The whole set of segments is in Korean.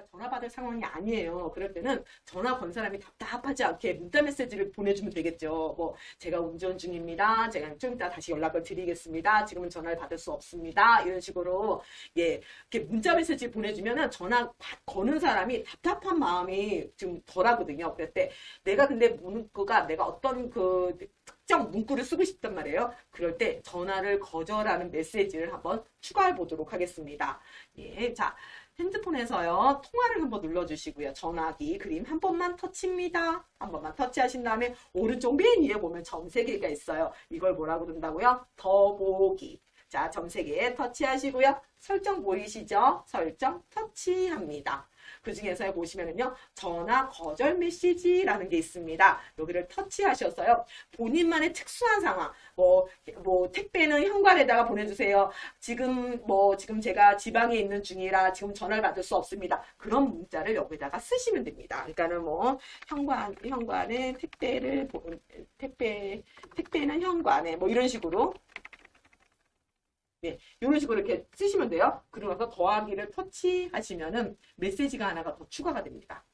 내가 전화 받을 상황이 아니에요. 그럴 때는 전화 건 사람이 답답하지 않게 문자 메시지를 보내주면 되겠죠. 뭐 제가 운전 중입니다. 제가 좀 이따 다시 연락을 드리겠습니다. 지금은 전화를 받을 수 없습니다. 이런 식으로 예 이렇게 문자 메시지 보내주면은 전화 받- 거는 사람이 답답한 마음이 좀 덜하거든요. 그럴 때 내가 근데 문구가 내가 어떤 그 특정 문구를 쓰고 싶단 말이에요. 그럴 때 전화를 거절하는 메시지를 한번 추가해 보도록 하겠습니다. 예, 자, 핸드폰에서요, 통화를 한번 눌러주시고요. 전화기 그림 한 번만 터치입니다. 한 번만 터치하신 다음에 오른쪽 맨 위에 보면 점 세 개가 있어요. 이걸 뭐라고 그런다고요? 더보기. 자, 점세개 터치하시고요. 설정 보이시죠? 설정 터치합니다. 그 중에서 보시면은요, 전화 거절 메시지라는 게 있습니다. 여기를 터치하셔서요, 본인만의 특수한 상황, 뭐, 뭐, 택배는 현관에다가 보내주세요. 지금, 뭐, 지금 제가 지방에 있는 중이라 지금 전화를 받을 수 없습니다. 그런 문자를 여기다가 쓰시면 됩니다. 그러니까는 뭐, 현관, 현관에 택배를, 보- 택배, 택배는 현관에, 뭐, 이런 식으로. 네, 이런 식으로 이렇게 쓰시면 돼요. 나서 더하기를 터치하시면은 메시지가 하나가 더 추가가 됩니다.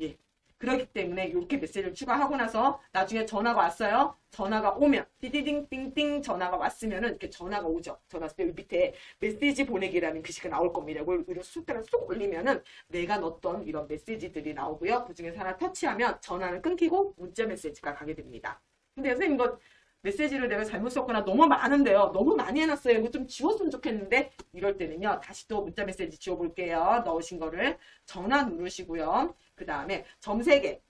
예. 그렇기 때문에 이렇게 메시지를 추가하고 나서 나중에 전화가 왔어요. 전화가 오면 띠디딩 띵띵 전화가 왔으면은 이렇게 전화가 오죠. 전화 왔을 때 밑에 메시지 보내기라는 글씨가 나올 겁니다. 이걸 위로 숫자를 쏙 올리면은 내가 넣었던 이런 메시지들이 나오고요. 그 중에서 하나 터치하면 전화는 끊기고 문자 메시지가 가게 됩니다. 근데 선생님 이거 메시지를 내가 잘못 썼거나 너무 많은데요. 너무 많이 해놨어요. 이거 좀 지웠으면 좋겠는데 이럴 때는요. 다시 또 문자 메시지 지워볼게요. 넣으신 거를 전화 누르시고요. 그 다음에 점 3개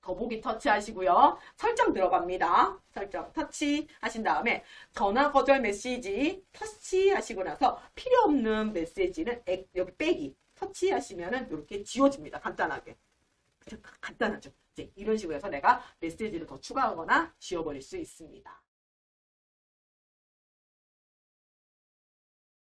더보기 터치하시고요. 설정 들어갑니다. 설정 터치 하신 다음에 전화 거절 메시지 터치하시고 나서 필요 없는 메시지는 액- 여기 빼기 터치하시면 은 이렇게 지워집니다. 간단하게. 간단하죠. 이런 식으로 해서 내가 메시지를 더 추가하거나 지워버릴 수 있습니다.